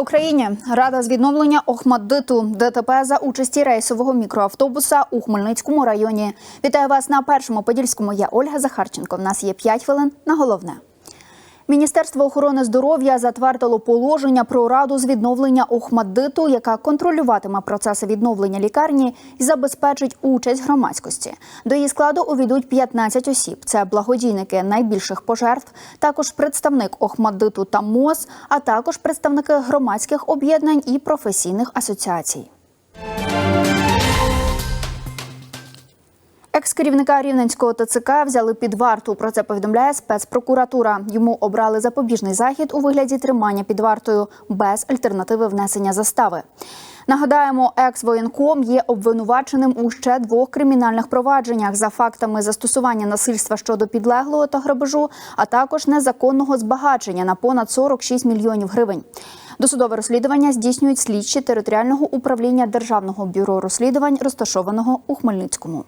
Україні! Рада з відновлення Охмаддиту ДТП за участі рейсового мікроавтобуса у Хмельницькому районі. Вітаю вас на першому подільському. Я Ольга Захарченко. В нас є 5 хвилин на головне. Міністерство охорони здоров'я затвердило положення про раду з відновлення Охмаддиту, яка контролюватиме процеси відновлення лікарні і забезпечить участь громадськості. До її складу увійдуть 15 осіб. Це благодійники найбільших пожертв, також представник Охмаддиту та МОЗ, а також представники громадських об'єднань і професійних асоціацій. Екс-керівника рівненського ТЦК взяли під варту. Про це повідомляє спецпрокуратура. Йому обрали запобіжний захід у вигляді тримання під вартою без альтернативи внесення застави. Нагадаємо, екс-воєнком є обвинуваченим у ще двох кримінальних провадженнях за фактами застосування насильства щодо підлеглого та грабежу, а також незаконного збагачення на понад 46 мільйонів гривень. Досудове розслідування здійснюють слідчі територіального управління Державного бюро розслідувань, розташованого у Хмельницькому.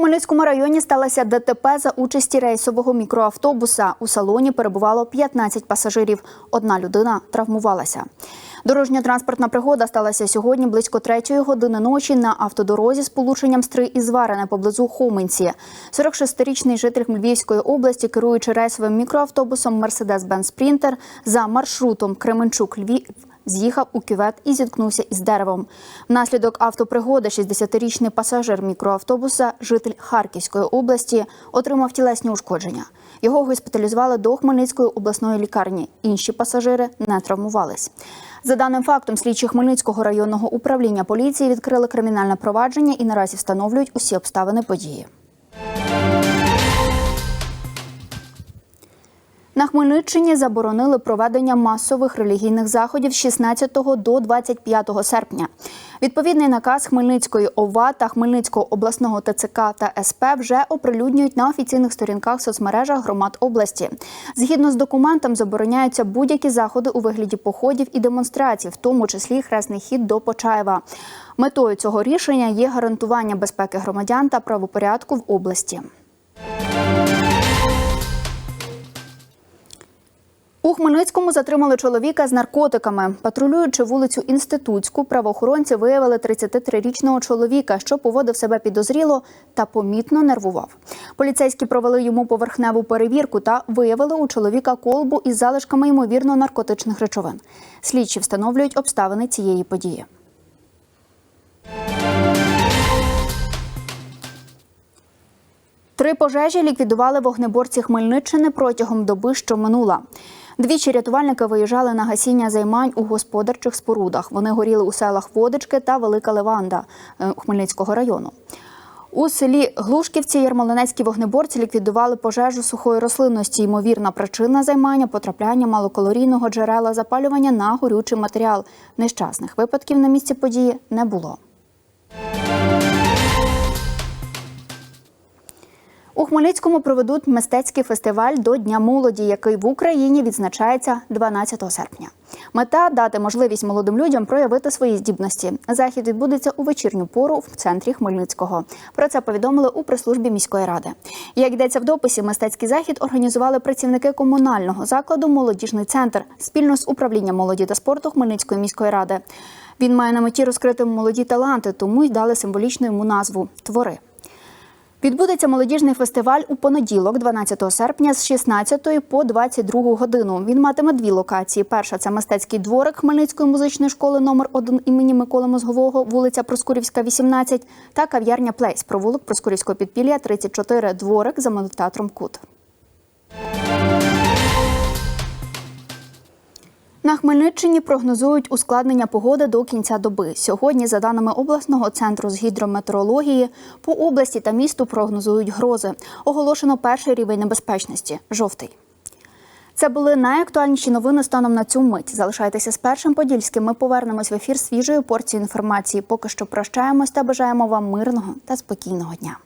Хмельницькому районі сталося ДТП за участі рейсового мікроавтобуса. У салоні перебувало 15 пасажирів. Одна людина травмувалася. Дорожньо-транспортна пригода сталася сьогодні близько третьої години ночі на автодорозі з полученням Стри і Зварене поблизу Хоменці. 46-річний житель Львівської області, керуючи рейсовим мікроавтобусом Mercedes-Benz Sprinter за маршрутом Кременчук-Львів, з'їхав у кювет і зіткнувся із деревом. Внаслідок автопригоди 60-річний пасажир мікроавтобуса, житель Харківської області, отримав тілесні ушкодження. Його госпіталізували до Хмельницької обласної лікарні. Інші пасажири не травмувались. За даним фактом, слідчі Хмельницького районного управління поліції відкрили кримінальне провадження і наразі встановлюють усі обставини події. На Хмельниччині заборонили проведення масових релігійних заходів з 16 до 25 серпня. Відповідний наказ Хмельницької ОВА та Хмельницького обласного ТЦК та СП вже оприлюднюють на офіційних сторінках соцмережах громад області. Згідно з документом, забороняються будь-які заходи у вигляді походів і демонстрацій, в тому числі хресний хід до Почаєва. Метою цього рішення є гарантування безпеки громадян та правопорядку в області. У Хмельницькому затримали чоловіка з наркотиками. Патрулюючи вулицю Інститутську, правоохоронці виявили 33-річного чоловіка, що поводив себе підозріло та помітно нервував. Поліцейські провели йому поверхневу перевірку та виявили у чоловіка колбу із залишками ймовірно наркотичних речовин. Слідчі встановлюють обставини цієї події. Три пожежі ліквідували вогнеборці Хмельниччини протягом доби, що минула. Двічі рятувальники виїжджали на гасіння займань у господарчих спорудах. Вони горіли у селах Водички та Велика Леванда е, Хмельницького району. У селі Глушківці ярмолинецькі вогнеборці ліквідували пожежу сухої рослинності. Ймовірна причина займання потрапляння малокалорійного джерела запалювання на горючий матеріал. Нещасних випадків на місці події не було. Хмельницькому проведуть мистецький фестиваль до Дня молоді, який в Україні відзначається 12 серпня. Мета дати можливість молодим людям проявити свої здібності. Захід відбудеться у вечірню пору в центрі Хмельницького. Про це повідомили у прес-службі міської ради. Як йдеться в дописі, мистецький захід організували працівники комунального закладу Молодіжний центр спільно з управлінням молоді та спорту Хмельницької міської ради. Він має на меті розкрити молоді таланти, тому й дали символічну йому назву Твори. Відбудеться молодіжний фестиваль у понеділок, 12 серпня, з 16 по 22 годину. Він матиме дві локації. Перша це мистецький дворик Хмельницької музичної школи номер 1 імені Миколи Мозгового, вулиця Проскурівська, 18, та кав'ярня Плейс, провулок Проскурівського підпілля, 34, дворик за монотеатром Кут. Хмельниччині прогнозують ускладнення погоди до кінця доби. Сьогодні, за даними обласного центру з гідрометеорології, по області та місту прогнозують грози. Оголошено перший рівень небезпечності жовтий. Це були найактуальніші новини станом на цю мить. Залишайтеся з першим подільським. Ми повернемось в ефір свіжою порцією інформації. Поки що прощаємось та бажаємо вам мирного та спокійного дня.